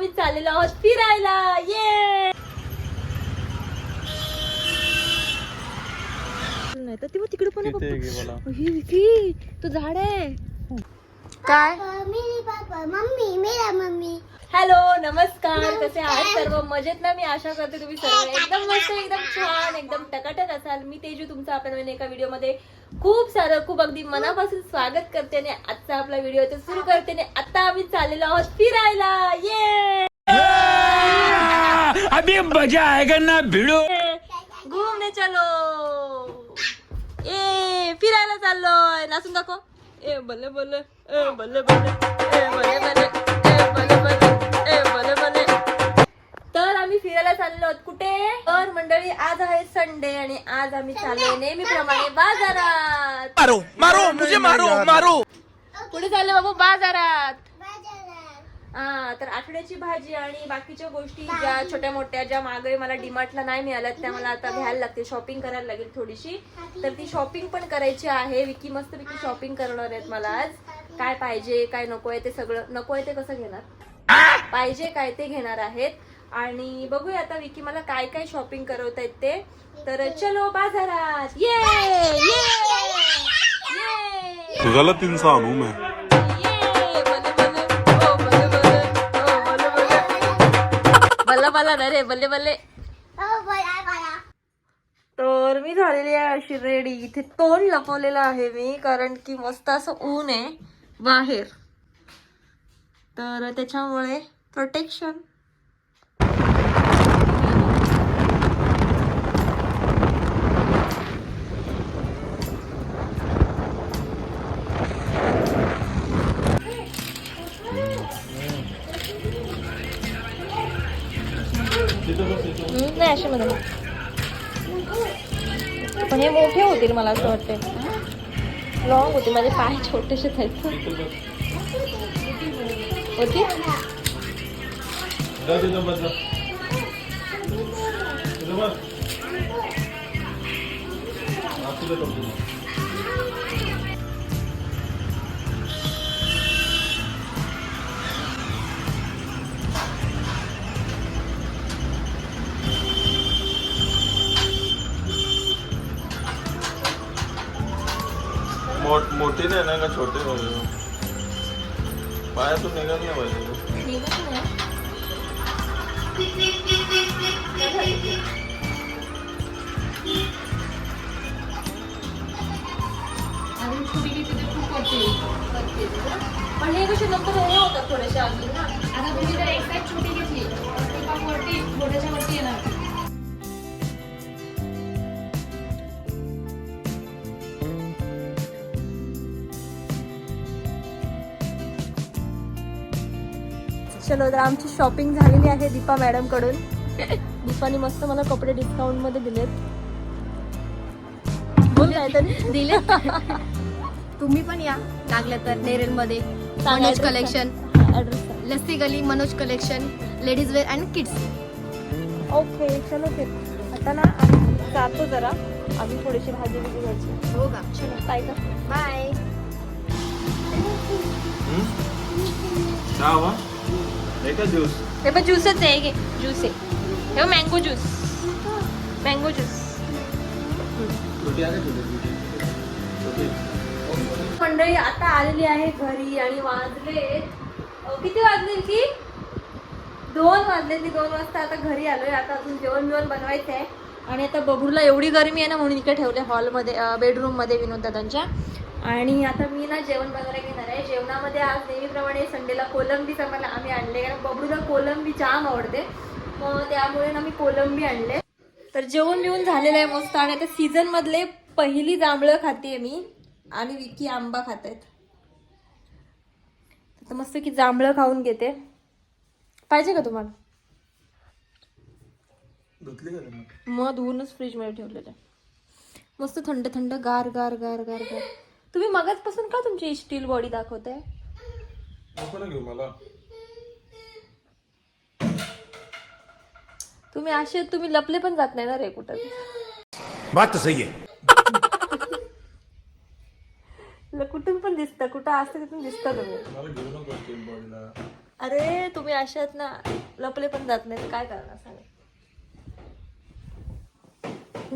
आम्ही चाललेलो आहोत फिरायला. ये नाही तर तेव्हा तिकडे पण आहे तिथे पप्पा. घे मला ही विकी तो झाड आहे. काय? मम्मी मेरा मम्मी। हॅलो नमस्कार कसे आहात सर्व? मजेत ना? मी आशा करते तुम्ही सर्व एकदम मस्त एकदम छान एकदम टकाटक असाल. मी तेजू तुमचं आपल्या नवीन एका व्हिडिओमध्ये खूप सारं खूप अगदी मनापासून स्वागत करते आणि आजचा आपला व्हिडिओ तर सुरू करते आणि आता आम्ही चाललेलो आहोत फिरायला. ये! अभी मजा आएगा ना भिड़ो? घूमने चलो. ए फिरायला चाललोय. नाचून दाखव. ए बल्ले बल्ले ए बल्ले बल्ले ए बल्ले बल्ले ए बल्ले बल्ले ए बल्ले बल्ले तर आम्ही फिरायला चाललो आहोत. कुठे? तर मंडळी आज आहे संडे आणि आज आम्ही चाललोय नेहमीप्रमाणे बाजारात. मारो मारो मुझे मारो मारो. कुठे चाललो बाबू? बाजारात. हा तर आठवड्याची भाजी आणि बाकीच्या गोष्टी ज्या छोट्या मोठ्या ज्या मागे मला डिमार्टला नाही मिळाल्यात त्या मला आता घ्यायला लागते शॉपिंग करायला लागेल थोडीशी. तर ती शॉपिंग पण करायची आहे. विकी मस्त विकी शॉपिंग करणार आहेत मला आज. काय पाहिजे काय नको आहे ते सगळं. नको आहे ते कसं घेणार? पाहिजे काय ते घेणार आहेत. आणि बघूया आता विकी मला काय काय शॉपिंग करवत आहेत ते. तर चलो बाजारात. ये ये ये गलत इंसान हूँ मैं मला बल्ला बल्ला ना रे बल्ले बल्ले. तर मी झालेली आहे अशी रेडी. इथे तोंड लपवलेलं आहे मी कारण की मस्त असं ऊन आहे बाहेर. तर त्याच्यामुळे प्रोटेक्शन नाही असे पण हे मोठे होतील मला असं वाटते लॉंग होते माझे पाय छोटेसे आहेत. होती मोठ मोठे नाही ना का छोटे पाहिजे पायातून निघाल नाही पाहिजे पण हे। कसे नंतर हे होतात थोडेसे अजून ना? आता तुम्ही जर एक साईड छोटी घेतली तर ती पण वरती थोड्याच्या वरती येणार चलो तर आमची शॉपिंग झालेली आहे दीपा मॅडमकडून दीपाने मस्त मला कपडे डिस्काउंटमध्ये दिलेत. बोल काहीतरी दिले तुम्ही पण या लागलं तर नेरलमध्ये. Manoj collection Lassi Gali Manoj collection ladies wear and kids okay चलो फिर आता ना जातो जरा. आम्ही थोडीशी भाजी बिजी घ्यायची. हो का? चलो. बाय का? Bye juice? हे पण ज्यूसच आहे घे ज्यूस आहे. हे मँगो ज्यूस मँगो ज्यूस मंडळी आता आलेली आहे घरी आणि वाजले किती वाजले की? दोन वाजले मी दोन वाजता आता घरी आलोय. आता अजून जेवण बिवण बनवायचं आहे आणि आता बबूरला एवढी गरमी आहे ना म्हणून इकडे ठेवले हॉलमध्ये बेडरूममध्ये विनोद दादांच्या. आणि आता मी ना जेवण बनवायला घेणार आहे. जेवणामध्ये आज नेहमीप्रमाणे संडेला कोलंबीच आम्हाला आम्ही आणले. कारण बबूला कोलंबी जाम आवडते. मग त्यामुळे ना मी कोलंबी आणले. तर जेवण बिवून झालेलं आहे मस्त. आणि आता सीझन मधले पहिली जांभळं खाते मी. आणि विकी आंबा खात आहेत आता मस्त की जांभळं खाऊन घेते. पाहिजे का तुम्हाला? मग धुवूनच फ्रीजमध्ये ठेवलेलं आहे. मस्त थंड थंड गार गार गार गार गार. तुम्ही मगाचपासून का तुमची स्टील बॉडी दाखवताय? नको ना घेऊ मला. तुम्ही असे तुम्ही लपले पण जात नाही ना रे कुठं. बात तो सही है ल- कुठून पण दिसतं कुठं असतं तिथून दिसतं तुम्ही. मला घेऊ नको स्टील बॉडीला अरे तुम्ही अशात ना लपले पण जात नाही तर काय करणार सांग.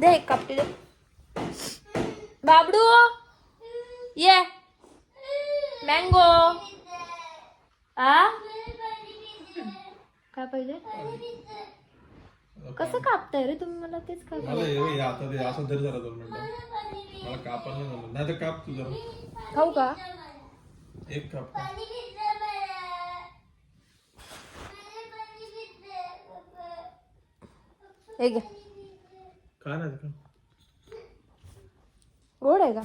दे एक कापटी दे. बाबडू! ये। मँगो। आ? काय पाहिजे? कसं कापताय रे तुम्ही मला तेच मला हे हे आता ते असं तरी जरा दोन मिनिटं. मला कापायला नाही जमत. नाही तर काप तू जरा. खाऊ का? एक काप हे घे. काय नाही ते गोड आहे का?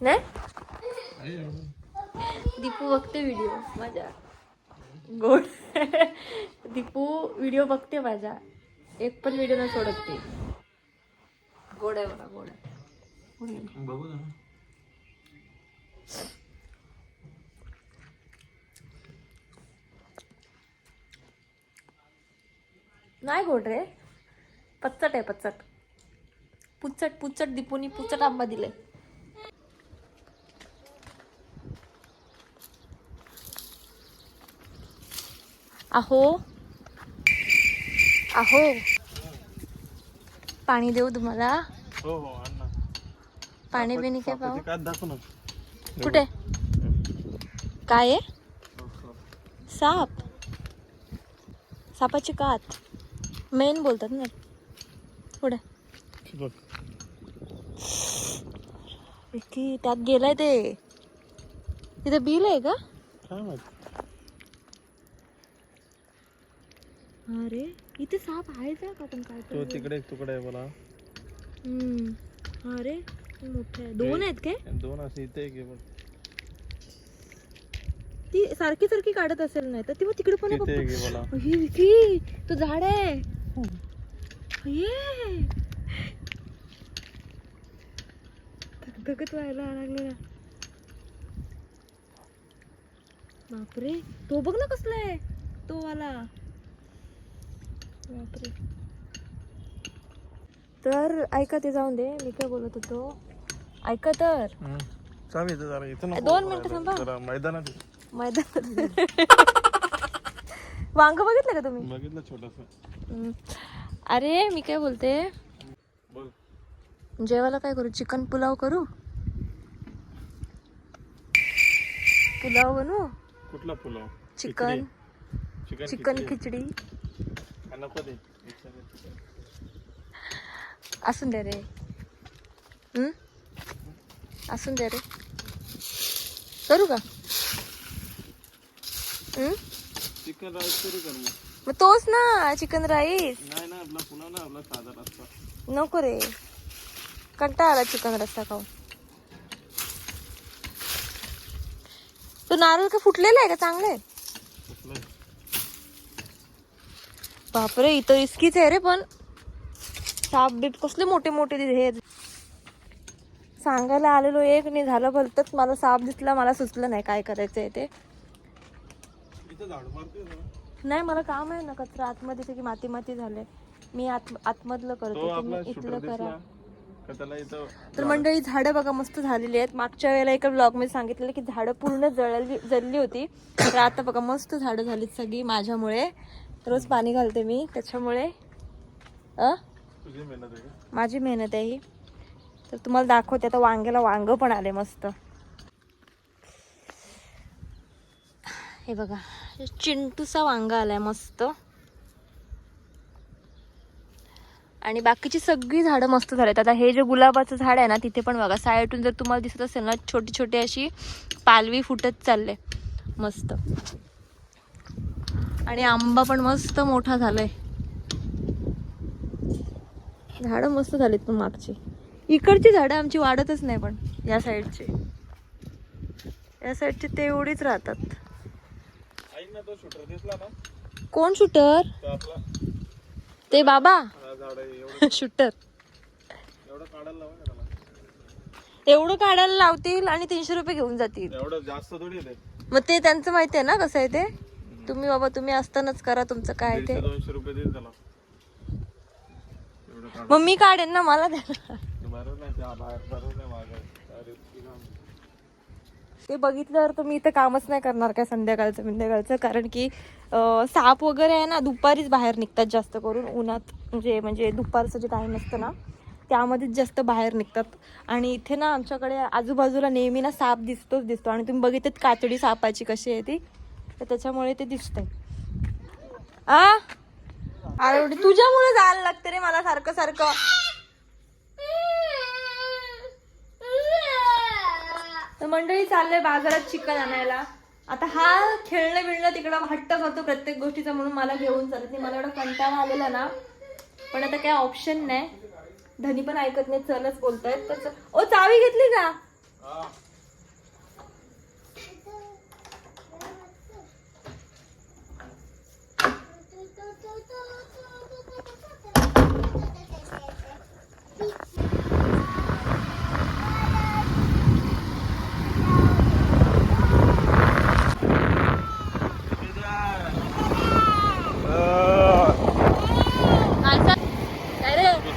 नाही. दीपू बघते व्हिडिओ माझ्या गोड दीपू व्हिडिओ बघते माझ्या एक पण व्हिडिओ न सोडत ते गोड आहे बघा गोड आहे नाही गोड रे पच्चट आहे पच्चट पुच्चट पुच्चट दीपूनी पुच्चट आंबा दिलाय अहो. अहो. पाणी देऊ तुम्हाला? हो हो आण ना. पाणी बिणी काय पाहू? दाखव ना. कुठे? काय आहे? साप. सापाची कात. मेन बोलतात ना. पुढे. बघ. त्यात गेलाय ते. तिथे बिल आहे का? काय माहीत? अरे इथे साप आहे का का पण काय तो तिकडे एक तुकडा आहे मला हम्म. अरे मोठे आहे. दोन आहेत काय? दोन असे इथे एक आहे बघ. ती सारखी सारखी काढत असेल नाही तर ती मग तिकडे पण आहे तिथे एक पप्पा. आहे मला अही, विकी तो झाड आहे. ये धगधगत व्हायला लागले ना. बापरे तो बघ ना कसला आहे तो वाला. बापरे. तर ऐका ते जाऊन दे मी काय बोलत होतो? ऐका तर. चालेल इथं जरा इथं नको दोन मिनिटं थांबा. जरा मैदानात आहे. मैदान वांग बघितलं का तुम्ही? बघितलं छोटस. हम्म. अरे मी काय बोलते? बघ जेवायला काय करू? चिकन पुलाव करू? पुलाव बनवू? कुठला pulao? Chicken. Chicken chicken khichdi. नको दे. असून द्या रे? असून द्या रे. करू का? चिकन राईस कर मग? मग तोच ना चिकन राईस. नाही ना आपला पुलाव ना आपला साधा रस्ता. नको रे. कंटाळा आला चिकन रस्ता खाऊन. तो नारळ का फुटलेला आहे का? चांगला आहे कुठलं आहे? बापरे इथं रिस्कीच आहे रे पण. साप बीप कसले मोठे मोठे हे. सांगायला आलेलो एक नाही झालं भलतच. मला साप दिसला मला सुचलं नाही काय ते. झाड मारतोय ना. नाही मला काम आहे ना कचरा आतमध्ये सगळी माती माती झाले. मी आत आतमधलं तो करते इथलं करा. का तर मंडळी झाडं बघा मस्त झालेली आहेत. मागच्या वेळेला एका ब्लॉगमध्ये सांगितलेलं की झाडं पूर्ण जळली जळली होती. तर आता बघा मस्त झाडं झालीत सगळी माझ्यामुळे. रोज पाणी घालते मी त्याच्यामुळे अ? माझी मेहनत आहे ही. तर तुम्हाला दाखवते आता वांग्याला वांग पण आले मस्त. हे बघा चिंटूचा वांगा आलाय मस्त. आणि बाकीची सगळी झाडं मस्त झालेत. आता हे जे गुलाबाचं झाड आहे ना तिथे पण बघा साईडून जर तुम्हाला दिसत असेल ना छोटी छोटी अशी पालवी फुटत चालले. मस्त. आणि आंबा पण मस्त मोठा झालाय. झाडं मस्त झालीत पण मागची. इकडची झाडं आमची वाढतच नाही पण या साईडची. या साईडची राहतात. तो दिसला ना कोण शूटर? तो बाबा? शूटर. एवढं काढायला लावतील आणि तीनशे रुपये घेऊन जातील. मग ते त्यांचं माहिती आहे ना कसं आहे ते? तुम्ही बाबा तुम्ही असतानाच करा तुमचं काय ते. दीडशे दोनशे रुपये देईल त्याला एवढं काढ मग मी काढेन ना मला द्या नाही ते बाहेर बरोबर नाही मागाय अरे ते बघितल्यावर तर मी इथं कामच नाही करणार काय संध्याकाळचं संध्याकाळचं कारण की अं, साप वगैरे आहे ना दुपारीच बाहेर निघतात जास्त करून. उन्हात म्हणजे म्हणजे दुपारचं जे टाईम असतं ना त्यामध्येच जास्त बाहेर निघतात. आणि इथे ना आमच्याकडे आजूबाजूला नेहमी ना साप दिसतोच दिसतो. आणि तुम्ही बघितलं कातडी सापाची कशी आहे ती? तर त्याच्यामुळे ते दिसतंय. आ? अरे तुझ्यामुळे जायला लागतं रे मला सारखं सारखं. तर मंडळी चाललंय बाजारात चिकन आणायला. आता हा खेळणं बिळणं तिकडं हट्ट करतो प्रत्येक गोष्टीचा म्हणून मला घेऊन चालत नाही. मला एवढा कंटाळा आलेला ना. पण आता काय ऑप्शन नाही. धनी पण ऐकत नाही चलच बोलतायत तर ओ चावी घेतली का?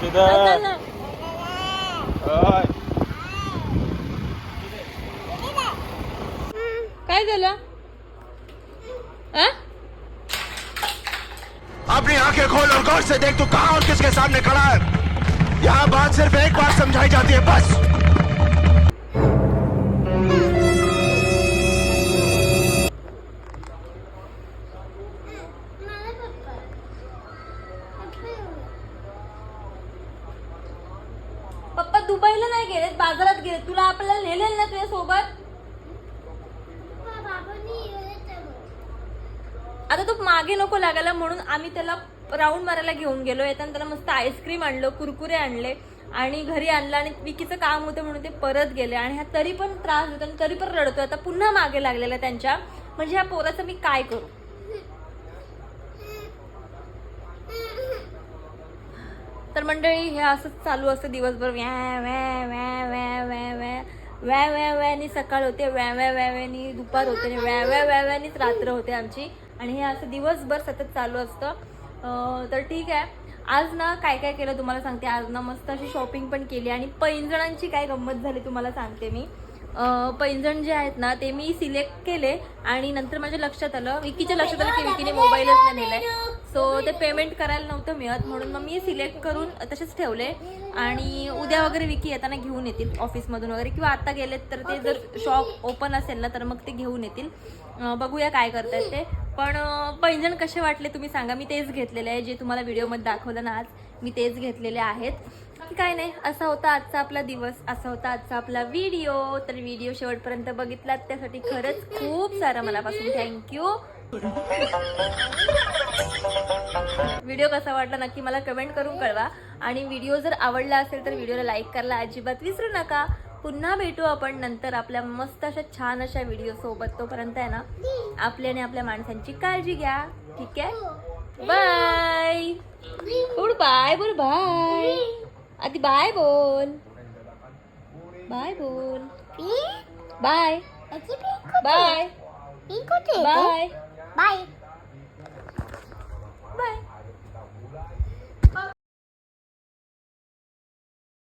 काय काय झालं? अपनी आँखें खोल और गौर से देख तू कहा और किसके सामने खड़ा है। यहाँ बात सिर्फ़ एक बार समझाई जाती है बस। दुबईला नाही गेलेत बाजारात गेले तुला आपल्याला नेलेल ना तुझ्या सोबत? आता तू मागे नको लागायला म्हणून आम्ही त्याला राऊंड मारायला घेऊन गेलो. येताना त्याला मस्त आईस्क्रीम आणलं कुरकुरे आणले आणि घरी आणलं आणि विकीचं काम होतं म्हणून ते परत गेले. आणि हा तरी पण त्रास होतो आणि तरी पण रडतोय. आता पुन्हा मागे लागलेला त्यांच्या. म्हणजे ह्या पोराचं मी काय करू? तर मंडळी हे असंच चालू असतं दिवसभर व्या व्या व्या व्या व्या व्या व्या व्या व्यानी सकाळ होते व्या व्या व्या व्यानी दुपार होते आणि व्या व्या व्या व्यानीच रात्र होते आमची आणि हे असं दिवसभर सतत चालू असतं तर ठीक आहे आज ना काय काय केलं तुम्हाला सांगते आज ना मस्त अशी शॉपिंग पण केली आणि पैंजणांची काय गंमत झाली तुम्हाला सांगते मी पैंजण जे आहेत ना ते मी सिलेक्ट केले आणि नंतर माझ्या लक्षात आलं. विकीच्या लक्षात आलं की विकीने मोबाईलच नाही नेलाय सो ते पेमेंट करायला नव्हतं मिळत म्हणून मग मी सिलेक्ट करून तसेच ठेवले. आणि उद्या वगैरे विकी येताना घेऊन येतील ऑफिसमधून वगैरे. किंवा आता गेलेत तर ते जर शॉप ओपन असेल ना तर मग ते घेऊन येतील. बघूया काय करतायत ते. पण पैंजण कसे वाटले तुम्ही सांगा. मी तेच घेतलेले आहे जे तुम्हाला व्हिडिओमध्ये दाखवलं ना आज. मी तेच घेतलेले आहेत. की काय नाही असा होता आजचा आपला दिवस असा होता आजचा आपला व्हिडिओ तर व्हिडिओ शेवटपर्यंत बघितलात त्यासाठी खरंच खूप सारं मनापासून थँक्यू व्हिडिओ कसा वाटला नक्की मला कमेंट करून कळवा. आणि व्हिडिओ जर आवडला असेल तर व्हिडिओला लाईक करायला अजिबात विसरू नका. पुन्हा भेटू आपण नंतर आपल्या मस्त अशा छान अशा व्हिडिओ सोबत. तोपर्यंत आहे ना आपल्या आणि आपल्या माणसांची काळजी घ्या. ठीक आहे? Bye good bye good bye आधी बाय बोल. बाय बोल. बाय. बाय. बाय. बाय.